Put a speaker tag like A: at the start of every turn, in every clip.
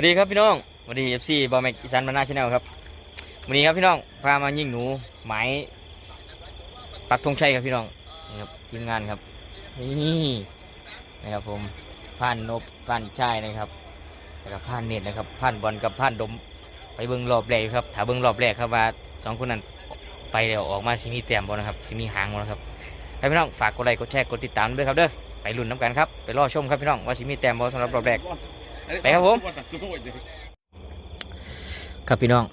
A: วัสดีครับพี่น้องสวัสดีเอฟซีบอลแม็กอีสานมานาชาแนลครับวันนี้ครับพี่น้องพามายิงหนูหมายปักธงชัยครับพี่น้องนี่ครับทีมงานครับนี่นะครับผมผ่านนบผ่านชายนะครับแล้วก็ผ่านเน็ตนะครับผ่านบอลกับผ่านดม ไปเบิ้งรอบแรกครับถ้าเบิ้งรอบแรกครับว่าสองคนนั้นไปแล้วออกมาสิมีแต้มบอลนะครับสิมีหางบอลครับให้พี่น้องฝากกดไลค์กดแชร์กดติดตามด้วยครับเด้อไปลุ้นน้ำกันครับไปรอชมครับพี่น้องว่าสิมีแต้มบอลสำหรับรอบแรก ไปครับผมครับพี่น้อง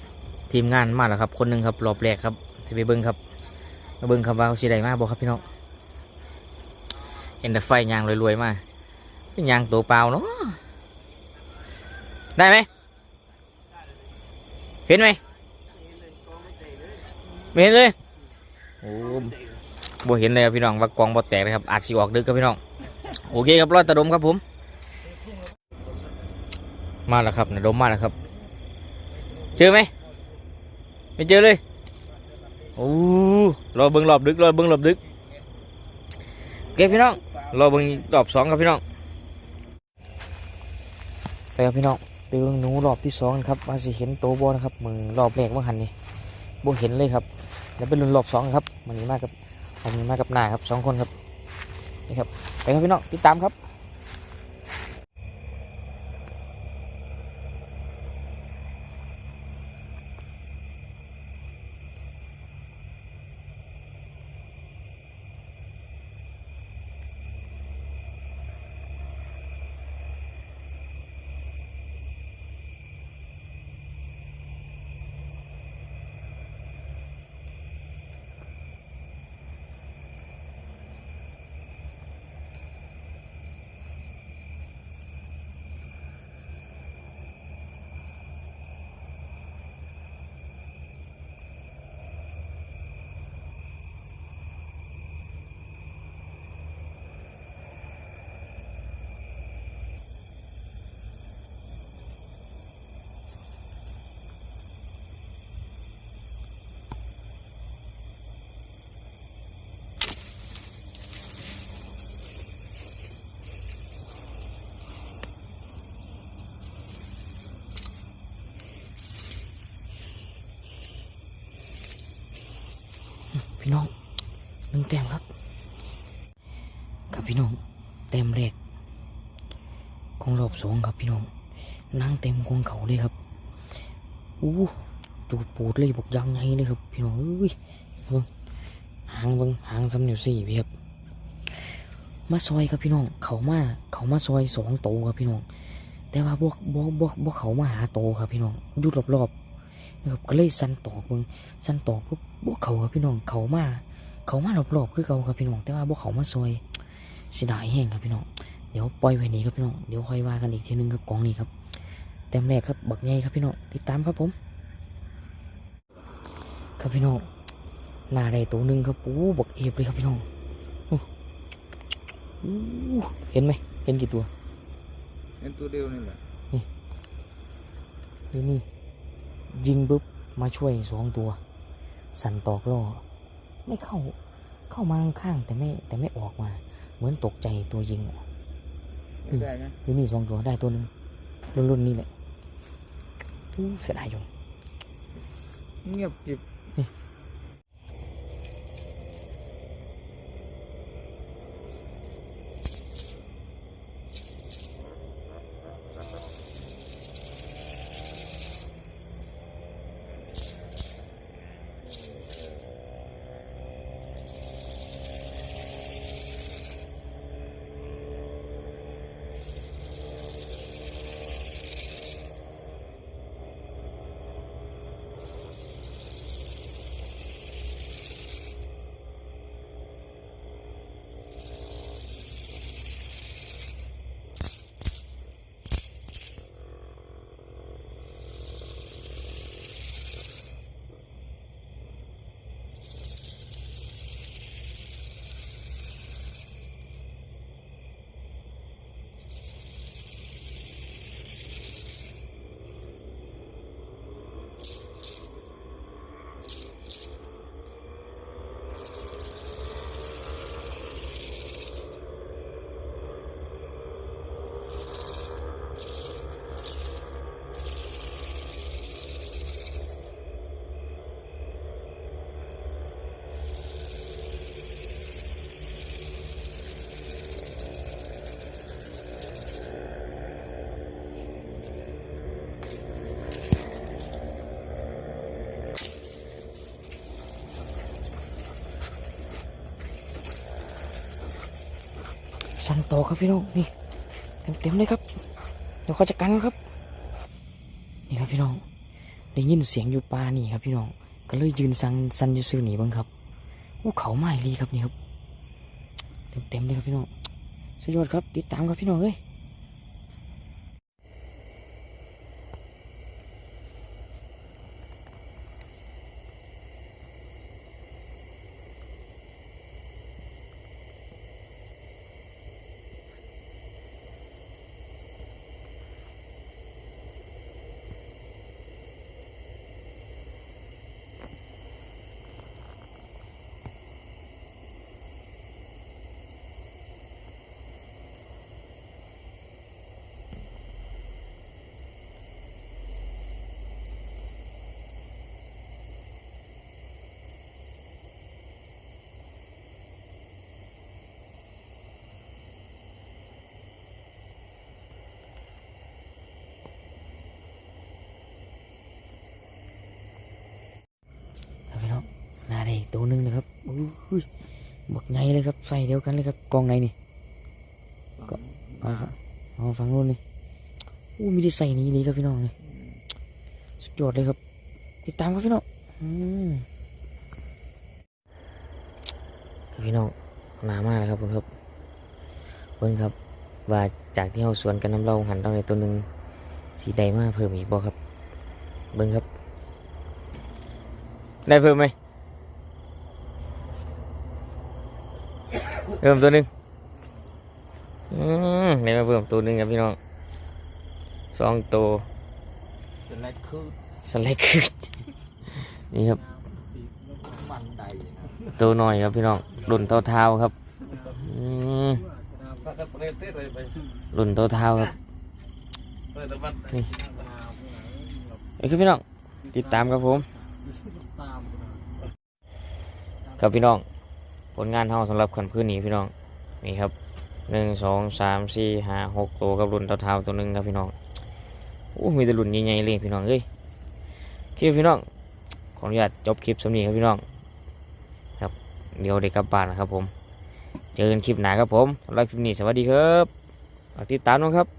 A: ทีมงานมาแล้วครับ คนหนึ่งครับรอบแรกครับที่ไปเบิ้งครับมาเบิ้งครับว่าเขาสีใดมากบอกครับพี่น้องเห็นแต่ไฟยางรวยๆมาเป็นยางตัวเปล่าเนาะได้ไหมเห็นไหมไม่เห็นเลยโอ้บ่เห็นเลยครับพี่น้องว่ากองบ่แตกเลยครับอาจสิออกดึกครับพี่น้องโอเคครับรอดตะดมครับผม มาแล้วครับนะดมมาแล้วครับ เจอไหมไม่เจอเลยโอ้รอเบิ้งรอบดึกรอเบิ้งรอบดึกเก็บพี่น้องรอเบิ้งรอบสองครับพี่น้องไปครับพี่น้องไปเบิ้งหนูรอบที่สองครับมาสิเห็นโตบอนะครับมึงรอบแรกเมื่อหันนี่บ่เห็นเลยครับแล้วเป็นรุ่นรอบสองครับมันนี้มากับมันนี้มากับนายครับสองคนครับนี่ครับไปครับพี่น้องติดตามครับ พี่น้องหนึ่งแต้มครับ ครับพี่น้องแต้มแรกของรอบสองครับพี่น้องนั่งเต็มกองเขาเลยครับอู้จูดปูดเลยบอกยังไงเลยครับ พี่น้องอุ้ยเบิ่งหางเบิ่งหางสำเนียวสี่พี่ครับมาซอยครับพี่น้อง เขามาเขามาซอยสองโตครับพี่น้อง แต่ว่าบวกบวกบวกบวกเขามาหาโตครับพี่น้องยุดรอบๆ นะครับก็เลยสันตอกเบิ่งสันตอกปุ๊บบวกเขาครับพี่น้องเขามาเขามารอบๆคือเขาครับพี่น้องแต่ว่าพวกเขามาซอยเสียดายแห้งครับพี่น้องเดี๋ยวปล่อยไว้นี้ครับพี่น้องเดี๋ยวค่อยว่ากันอีกทีนึงครับกองนี้ครับเต็มแรกครับบักใหญ่ครับพี่น้องติดตามครับผม ครับพี่น้องหน้าใดตัวหนึ่งครับโอ้บักเอฟเลยครับพี่น้องอู้อู้เห็นไหมเห็นกี่ตัว
B: เห็นตัวเดียวนี่แหละ
A: นี่นี่ ยิงปุ๊บมาช่วยสองตัว สันตอกล่อ ไม่เข้าเข้ามาข้างๆแต่ไม่แต่ไม่ออกมา เหมือนตกใจตัวยิงอะ
B: ไม่ได้นะ
A: อยู่นี่สองตัวได้ตัวหนึ่งรุ่นรุ่นนี้แหละอู้เสียดายอยู่
B: เงียบกริบ
A: สันโตอครับพี่น้องนี่เต็มเต็มๆเลยครับ เดี๋ยวเขาจะกันครับ นี่ครับพี่น้องได้ยินเสียงอยู่ป่านี่ครับพี่น้อง ก็เลยยืนสันสันอยู่ซื่อหนีบ้างครับอู้เขาไม่รีครับนี่ครับเต็มเต็มๆเลยครับพี่น้องสุดยอดครับ ติดตามครับพี่น้องเอ้ย ตัวหนึ่งนะครับอุ้ยบักใหญ่เลยครับ ใส่เดียวกันเลยครับกองไหนนี่ก็มาครับเอาฟังนู้นนี่อู้มีได้ใส่นี้เลยครับพี่น้องนี่สุดยอดเลยครับ ติดตามครับพี่น้องอืมครับพี่น้องหนามากเลยครับผมครับเบิ้งครับว่าจากที่เราสวนกันน้ำเล่าหันเราในตัวหนึ่งสีใดมากเพิ่มอีกบ่ครับ เบิ้งครับ ได้เพิ่มไหม เพิ่มตัวหนึ่งอืมได้มาเพิ่มตัวหนึ่งครับพี่น้องสองตัว
B: เป็นไรคือ
A: สไลด์คืดนี่ครับ
B: มันใดนะ
A: ตัวหน่อยครับพี่น้องรุ่นเท้าเท้าๆครับอืม
B: ถ้าเกิดประเทศอะไรไป
A: รุ่นเท้าเท้าๆครับ
B: เปิดแล้วมัน
A: เอ้ยครับพี่น้องติดตามครับผมครับพี่น้อง ผลงานเฮาสำหรับขันพื้นนี้พี่น้องนี่ครับหนึ่งสองสามสี่ห้าหกตัวกับรุ่นเท้าเท้าๆตัวหนึ่งครับพี่น้องโอ้มีแต่รุ่นใหญ่ๆเลยพี่น้องเอ้ยโอเคพี่น้องขออนุญาตจบคลิปสำนีครับพี่น้องครับเดี๋ยวเด็กกลับบ้านนะครับผม เจอกันคลิปหน้าครับผมสำหรับคลิปนี้สวัสดีครับติดตามนะครับ